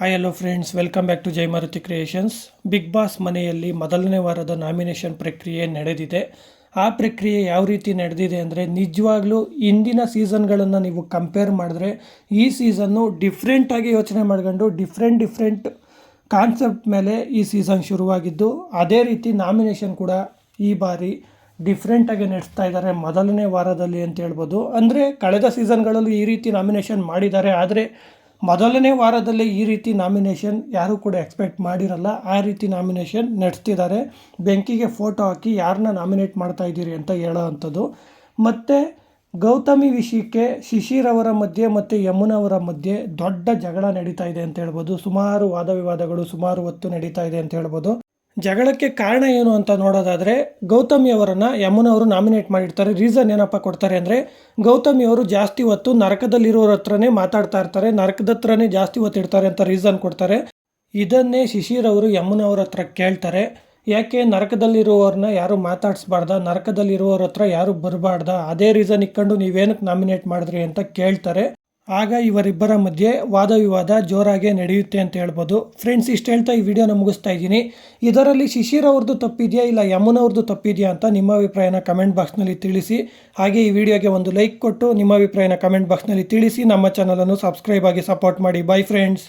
Hi hello friends welcome back to Jai Maruti creations Bigg Boss ಮನೆಯಲ್ಲಿ ಮೊದಲನೇ ವಾರದ nomination ಪ್ರಕ್ರಿಯೆ ನಡೆದಿದೆ. ಆ ಪ್ರಕ್ರಿಯೆ ಯಾವ ರೀತಿ ನಡೆದಿದೆ ಅಂದರೆ ನಿಜವಾಗ್ಲೂ ಇಂದಿನ ಸೀಸನ್ಗಳನ್ನು ನೀವು ಕಂಪೇರ್ ಮಾಡಿದ್ರೆ ಈ ಸೀಸನ್ನು ಡಿಫ್ರೆಂಟಾಗಿ ಯೋಚನೆ ಮಾಡ್ಕೊಂಡು ಡಿಫ್ರೆಂಟ್ ಡಿಫ್ರೆಂಟ್ ಕಾನ್ಸೆಪ್ಟ್ ಮೇಲೆ ಈ ಸೀಸನ್ ಶುರುವಾಗಿದ್ದು, ಅದೇ ರೀತಿ ನಾಮಿನೇಷನ್ ಕೂಡ ಈ ಬಾರಿ ಡಿಫ್ರೆಂಟಾಗಿ ನಡೆಸ್ತಾ ಇದ್ದಾರೆ ಮೊದಲನೇ ವಾರದಲ್ಲಿ ಅಂತ ಹೇಳ್ಬೋದು. ಅಂದರೆ ಕಳೆದ ಸೀಸನ್ಗಳಲ್ಲೂ ಈ ರೀತಿ ನಾಮಿನೇಷನ್ ಮಾಡಿದ್ದಾರೆ. ಆದರೆ ಮೊದಲನೇ ವಾರದಲ್ಲೇ ಈ ರೀತಿ ನಾಮಿನೇಷನ್ ಯಾರೂ ಕೂಡ ಎಕ್ಸ್ಪೆಕ್ಟ್ ಮಾಡಿರಲ್ಲ. ಆ ರೀತಿ ನಾಮಿನೇಷನ್ ನಡೆಸ್ತಿದ್ದಾರೆ. ಬೆಂಕಿಗೆ ಫೋಟೋ ಹಾಕಿ ಯಾರನ್ನ ನಾಮಿನೇಟ್ ಮಾಡ್ತಾ ಇದ್ದೀರಿ ಅಂತ ಹೇಳೋ ಅಂಥದ್ದು ಮತ್ತು ಗೌತಮಿ ವಿಷಯಕ್ಕೆ ಶಿಶಿರ್ ಅವರ ಮಧ್ಯೆ ಮತ್ತು ಯಮುನಾ ಅವರ ಮಧ್ಯೆ ದೊಡ್ಡ ಜಗಳ ನಡೀತಾ ಇದೆ ಅಂತ ಹೇಳ್ಬೋದು. ಸುಮಾರು ವಾದ ವಿವಾದಗಳು ಸುಮಾರು ಹೊತ್ತು ನಡೀತಾ ಇದೆ ಅಂತ ಹೇಳ್ಬೋದು. ಜಗಳಕ್ಕೆ ಕಾರಣ ಏನು ಅಂತ ನೋಡೋದಾದರೆ ಗೌತಮಿಯವರನ್ನು ಯಮುನವರು ನಾಮಿನೇಟ್ ಮಾಡಿರ್ತಾರೆ. ರೀಸನ್ ಏನಪ್ಪ ಕೊಡ್ತಾರೆ ಅಂದರೆ ಗೌತಮಿಯವರು ಜಾಸ್ತಿ ಹೊತ್ತು ನರಕದಲ್ಲಿರೋರ ಹತ್ರನೇ ಮಾತಾಡ್ತಾ ಇರ್ತಾರೆ. ನರಕದ ಹತ್ರನೇ ಜಾಸ್ತಿ ಹೊತ್ತು ಇರ್ತಾರೆ ಅಂತ ರೀಸನ್ ಕೊಡ್ತಾರೆ. ಇದನ್ನೇ ಶಿಶಿರವರು ಅವರು ಯಮುನಾ ಅವ್ರ ಹತ್ರ ಕೇಳ್ತಾರೆ. ಯಾಕೆ ನರಕದಲ್ಲಿರುವವ್ರನ್ನ ಯಾರು ಮಾತಾಡಿಸ್ಬಾರ್ದ? ನರಕದಲ್ಲಿರುವವ್ರ ಹತ್ರ ಯಾರು ಬರಬಾರ್ದ? ಅದೇ ರೀಸನ್ ಇಕ್ಕೊಂಡು ನೀವೇನಕ್ಕೆ ನಾಮಿನೇಟ್ ಮಾಡಿದ್ರಿ ಅಂತ ಕೇಳ್ತಾರೆ. ಆಗ ಇವರಿಬ್ಬರ ಮಧ್ಯೆ ವಾದ ವಿವಾದ ಜೋರಾಗಿ ನಡೆಯುತ್ತೆ ಅಂತ ಹೇಳ್ಬೋದು. ಫ್ರೆಂಡ್ಸ್ ಇಷ್ಟು ಹೇಳ್ತಾ ಈ ವಿಡಿಯೋನ ಮುಗಿಸ್ತಾ ಇದ್ದೀನಿ. ಇದರಲ್ಲಿ ಶಿಶಿರ್ ಅವ್ರದ್ದು ತಪ್ಪಿದೆಯಾ ಇಲ್ಲ ಯಮುನವ್ರದ್ದು ತಪ್ಪಿದೆಯಾ ಅಂತ ನಿಮ್ಮ ಅಭಿಪ್ರಾಯನ ಕಮೆಂಟ್ ಬಾಕ್ಸ್ನಲ್ಲಿ ತಿಳಿಸಿ. ಹಾಗೆ ಈ ವಿಡಿಯೋಗೆ ಒಂದು ಲೈಕ್ ಕೊಟ್ಟು ನಿಮ್ಮ ಅಭಿಪ್ರಾಯನ ಕಮೆಂಟ್ ಬಾಕ್ಸ್ನಲ್ಲಿ ತಿಳಿಸಿ. ನಮ್ಮ ಚಾನಲನ್ನು ಸಬ್ಸ್ಕ್ರೈಬ್ ಆಗಿ ಸಪೋರ್ಟ್ ಮಾಡಿ. By friends